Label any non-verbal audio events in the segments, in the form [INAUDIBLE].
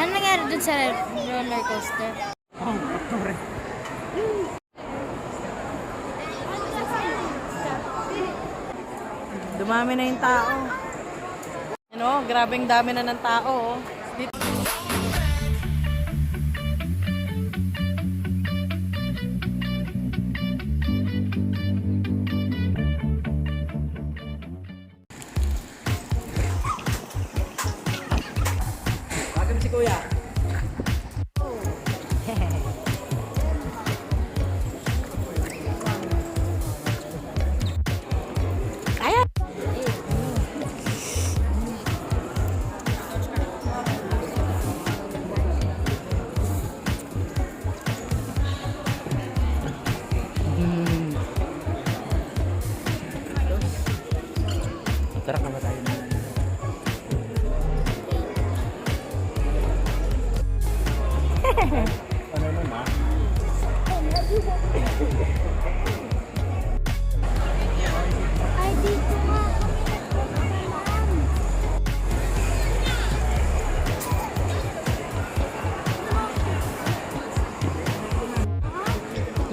Ano nangyari dun sa roller coaster? Oh. Dumami na yung tao. Ano, grabing dami na ng tao. oh.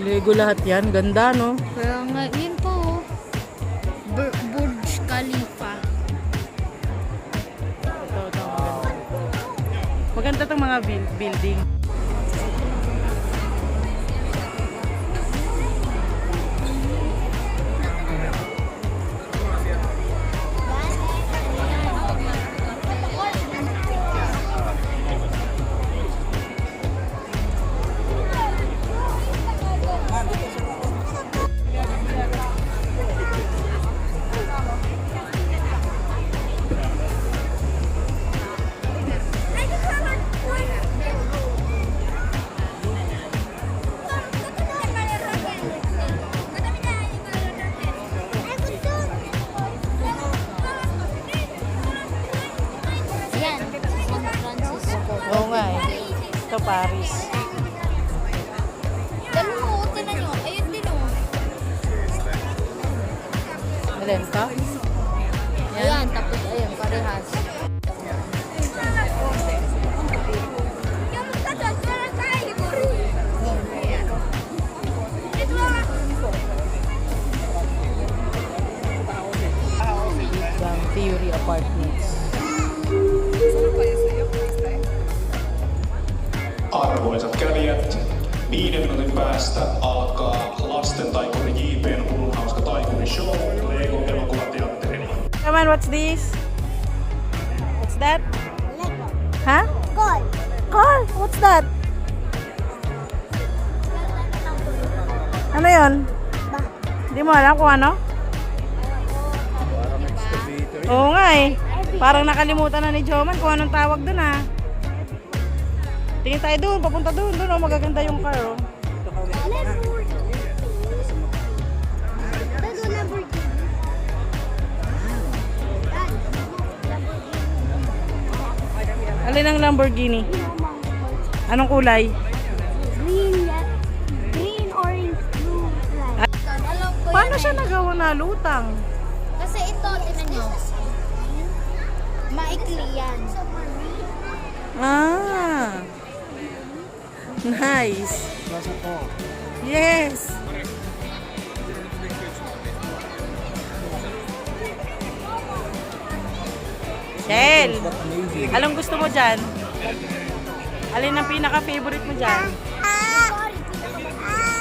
Lego lahat yan. Ganda, no? Kaya nga, yun po. oh. Bur- Burj Khalifa. Ito, ito, maganda. Maganda itong mga buil- building. Ano? Oo nga eh. Parang nakalimutan na ni Joman kung anong tawag dun ah. Tingin tayo doon, papunta doon. Doon oh, magaganda yung car oh. Alin ang Lamborghini? Anong kulay? Paano siya nagawa na lutang? Kasi ito, tinan nyo. Maikli yan. Ah. Nice. Yes. Shell, anong gusto mo dyan? Alin ang pinaka-favorite mo dyan?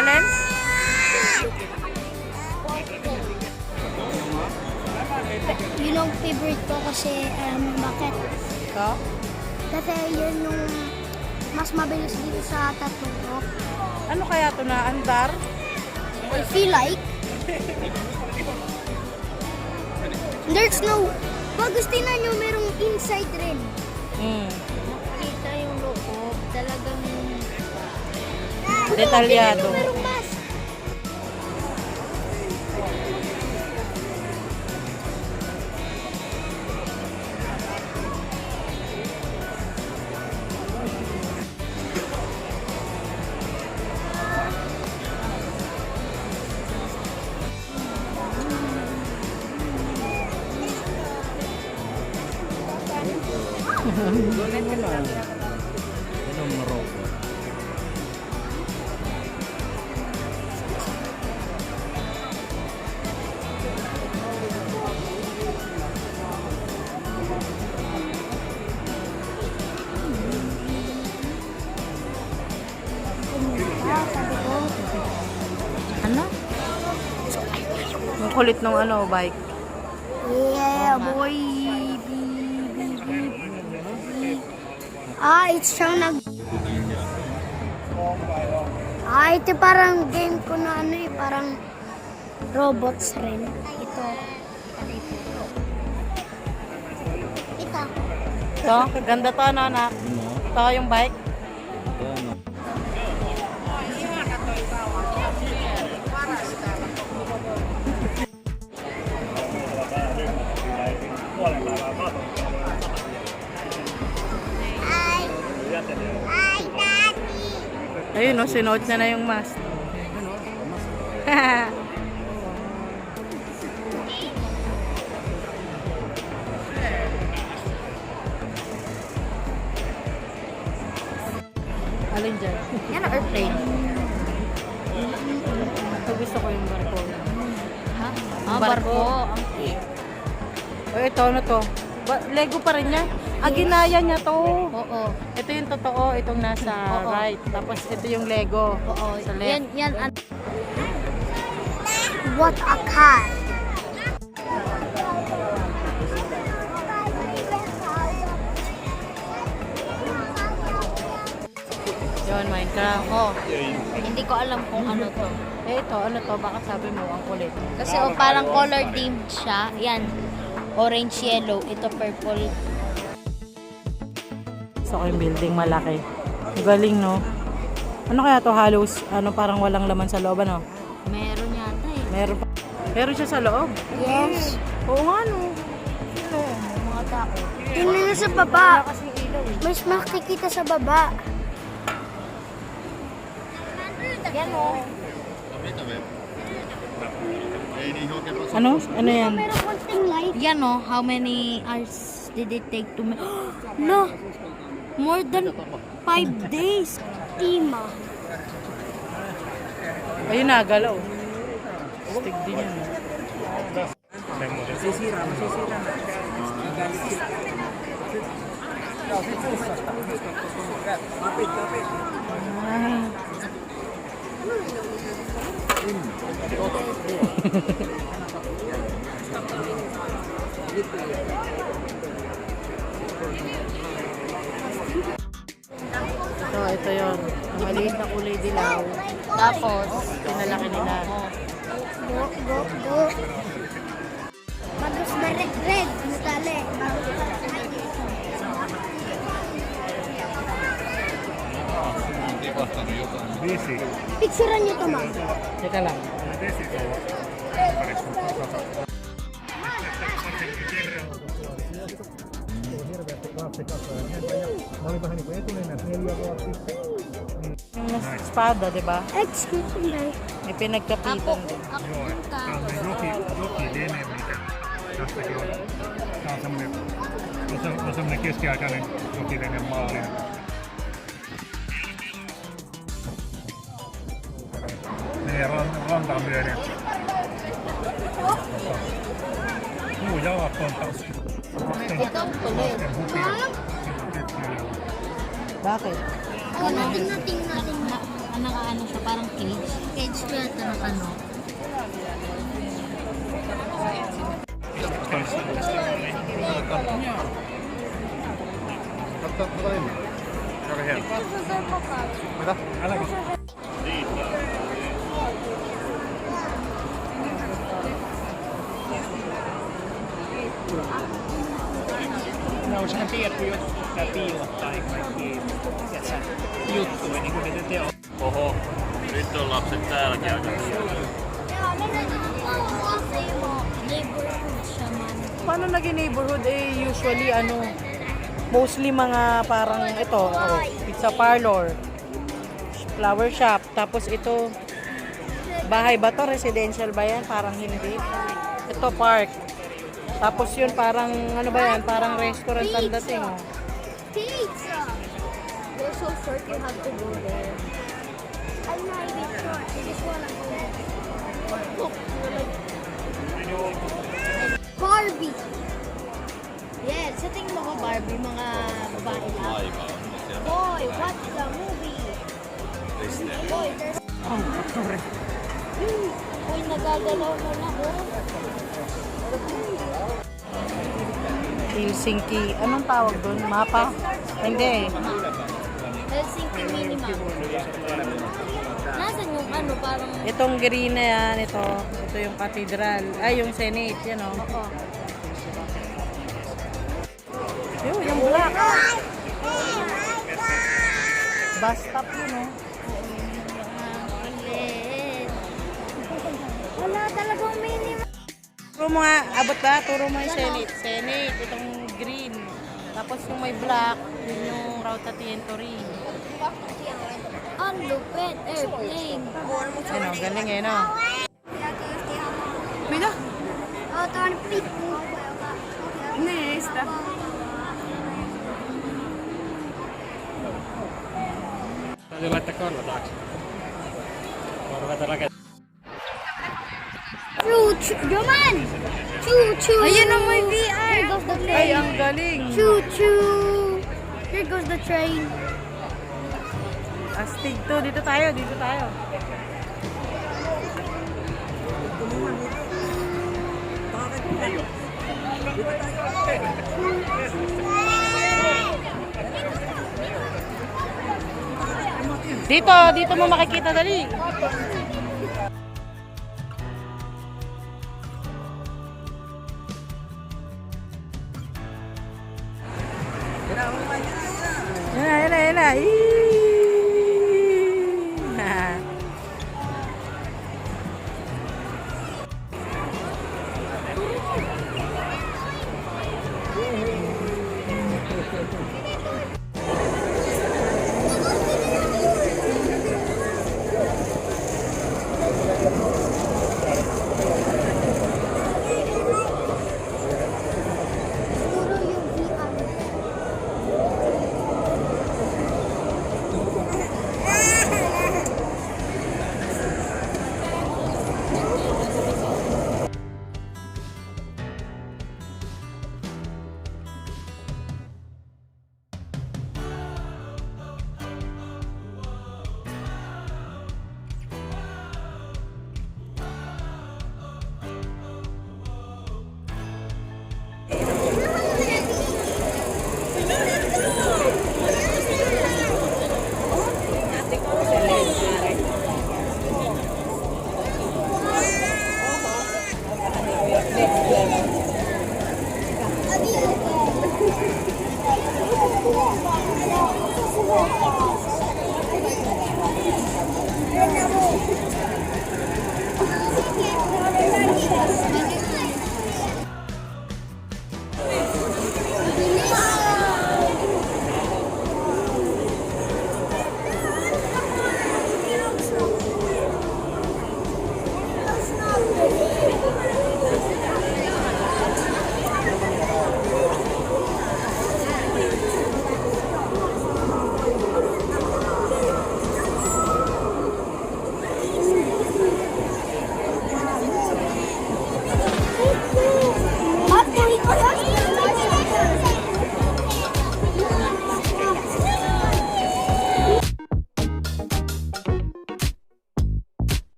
Alin? Yun ang favorite ko kasi um, bakit? Ito? Kasi yun yung mas mabilis dito sa tatlo ko. Ano kaya to na andar? I feel like there's no pag gusto na nyo merong inside rin. Mm. Kita yung loob, talagang Detalyado. Merong kulit ng ano, bike. Yeah, boy. Ah, it's siyang nag... Ah, ito parang game ko na ano eh, parang robots rin. Ito. Ito. Ito, ganda to ano, anak. Ito yung bike. Ayun, no, sinuot niya na yung mask. [LAUGHS] Alin dyan? Yan ang airplane. Ito gusto ko yung barko. Ha? Ang Ah, barko. barko. Ang cute. O, ito, ano to? Ba- Lego pa rin niya. Ah, ginaya niya to. Oo. Ito yung totoo, itong nasa Oo. right. Tapos ito yung Lego. Oo. Sa left. Yan, yan. an- What a cat. Yun, Minecraft. Oh. Hindi ko alam kung ano to. Eh, ito, ano to? Baka sabi mo, ang kulit. Kasi oh, parang color dimmed siya. Yan. Orange, yellow. Ito purple. Gusto ko yung building malaki. Galing, no? Ano kaya to halos, ano, parang walang laman sa loob, ano? Meron yata eh. Meron pa. Meron siya sa loob. Yes. Oo nga, no? Ito, mga tao. Tingnan na sa baba. Eh. Mas makikita sa baba. Yan oh. Ano? Ano yan? Meron konting light. Yan oh. How many hours did it take to make? [GASPS] no! More than five days. Tima. Ayun na, galaw. Stick din yan. Ah. [LAUGHS] So, ito yon. Ang maliit na kulay dilaw. Tapos, Pinalaki nila. Go, go, go. Bagus na red, red. Natali. Picturean niyo to, ma'am. Teka lang. Yung nasa espada, di ba? Excuse me. May ako, pinagkapitan din. ako punta. joki, joki Dene, mitä tästäkin on. Tämä on semmoinen, on se- on semmoinen keskiaikainen jokivene maali. Menee ran, rantaa myöden. Juu, jalat on taas. Ito ang kulit. Bakit? Oh, natin, natin, natin. Na, na, nakaano siya, parang cage. Cage ko yata ng ano. Ne on siinä tietty, jotkut pitää piilottaa ja kaikki tiedätkö, juttuja, niin kuin ne te on. Oho, nyt on lapset täälläkin aika. Paano naging neighborhood? Eh, usually, ano, mostly mga parang ito, oh, pizza parlor, flower shop, tapos ito, bahay ba to? Residential ba yan? Parang hindi. Ito, park. Tapos yun, parang, ano ba yan? Parang restaurant ang dating, oh. pizza. You're so short, you have to go there. I'm not even short. I just wanna go. Look, like, Barbie. yeah, sa tingin mo ba Barbie, mga babae lang? Boy, watch the movie. Boy, there's Uy, nagagalaw mo na, oh. Helsinki. Anong tawag doon? Mapa? Hindi. Helsinki minimum. Nasaan yung ano, parang... Itong green na yan, ito. Ito yung cathedral. Ay, yung senate, yan o. Oo. Yun, yung black. Bus stop yun o. Kulit. wala talagang minimum. Turo mo nga, abot ba? Turo mo yung senate. Senate, itong green. Tapos yung may black, yun yung Rauta Tientory. Ang lupit, airplane. Ano, galing eh, no? Mira. Oh. Nej, just det. Täytyy laittaa korva taakse. Voi ruveta Choo choo. Roman! Choo choo. Ayun ang may VR. Here goes the Ay, train. ang galing. Choo choo. Here goes the train. Astig to. Dito tayo, dito tayo. Dito, dito mo makikita dali.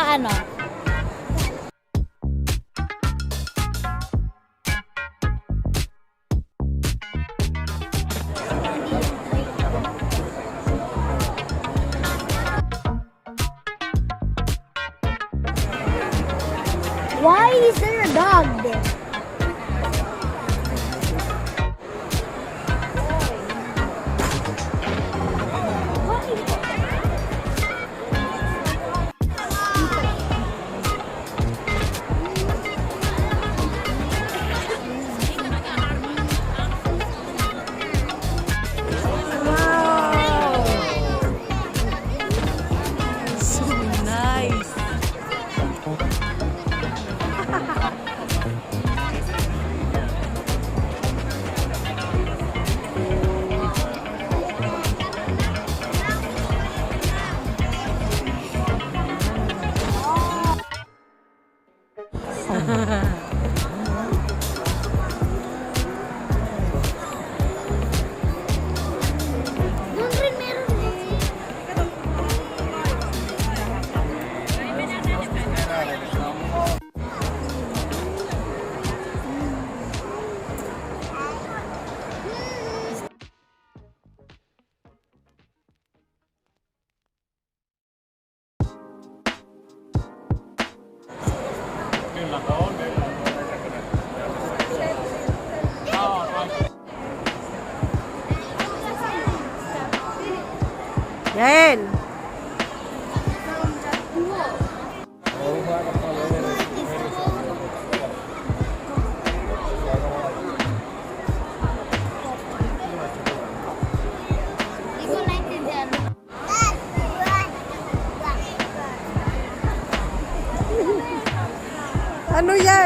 Ano?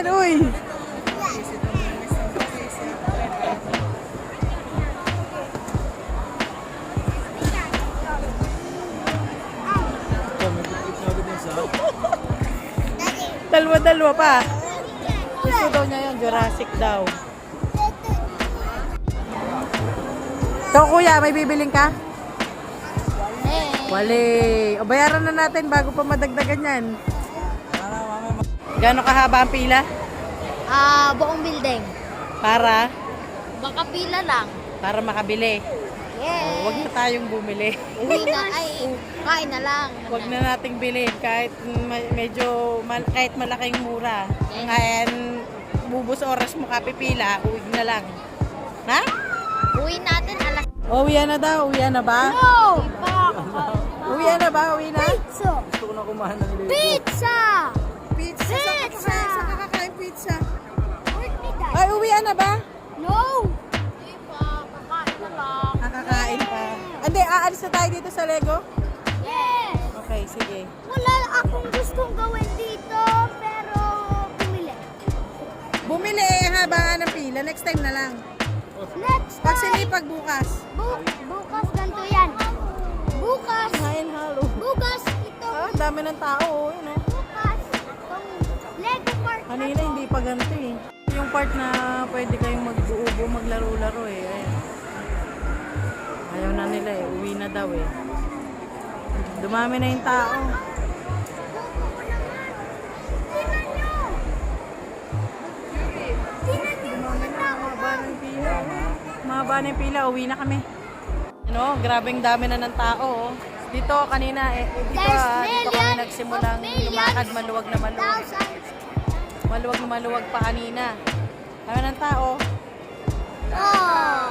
Yan? Uy! Dalawa-dalawa pa. Gusto daw niya yun, Jurassic daw. So kuya, may bibiling ka? Wali. O bayaran na natin bago pa madagdagan yan. Gano'ng kahaba ang pila? Ah, buong building. Para? Baka pila lang. Para makabili. Yes. Huwag na tayong bumili. Uwi na, [LAUGHS] ay, kain na lang. Huwag na nating bilhin kahit medyo mal- kahit malaking mura. Ngayon, bubus oras mo kapipila, uwi na lang. Ha? Uwi natin alas. Uwi na daw, uwi na ba? No! Uwi na ba? Uwi na? Pizza! Gusto ko na kumain ng. Pizza! Pizza. Saan ka kakain pizza? Ay, uwi na ba? No! Nakakain pa. Hindi, aalis na tayo dito sa Lego? Yes! Okay, sige. Wala akong gustong gawin dito, pero bumili. Bumili eh, haba ng pila. Next time na lang. Next Pag time! sinipag bukas. Bu- bukas ganito yan. Bukas! Kain halo. Bukas! Ito! Ah, dami ng tao. Oh, yun, oh. Kanina hindi pa ganito eh. Yung part na pwede kayong mag-uubo, maglaro-laro eh. Ayan. Ayaw na nila eh. Uwi na daw eh. Dumami na yung tao. Mahaba na yung pila. Uwi na kami. Ano, grabing dami na ng tao. oh. Dito kanina eh, eh, dito, ah, dito kami nagsimulang lumakad maluwag na maluwag. Maluwag na maluwag pa kanina. Dami ng tao. Oh!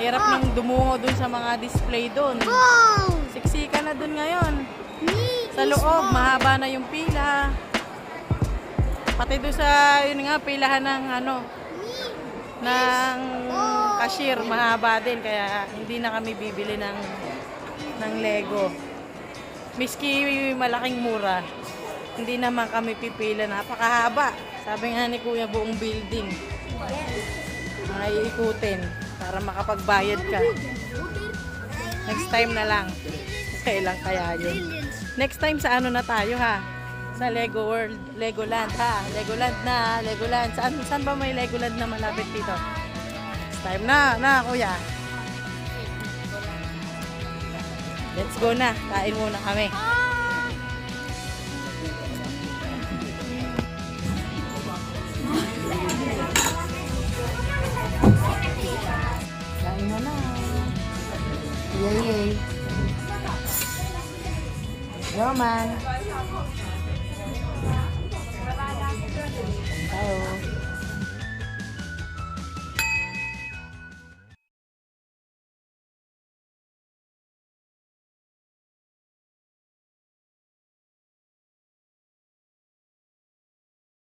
Hirap nang dumungo dun sa mga display dun. Boom! Siksika na dun ngayon. Me Sa loob, mahaba na yung pila. Pati doon sa, yun nga, pilahan ng ano, ng cashier, mahaba din. Kaya hindi na kami bibili ng, ng Lego. Miski malaking mura, hindi naman kami pipila. Napakahaba. Sabi nga ni Kuya, buong building. Ay ikutin para makapagbayad ka. Next time na lang. [LAUGHS] Kailan kaya yun? Next time sa ano na tayo ha? Sa Lego World, Legoland ha? Legoland na, Legoland. Saan, saan ba may Legoland na malapit dito? Next time na, na kuya. Let's go na. Kain muna kami. Yay, yay. Yo, man.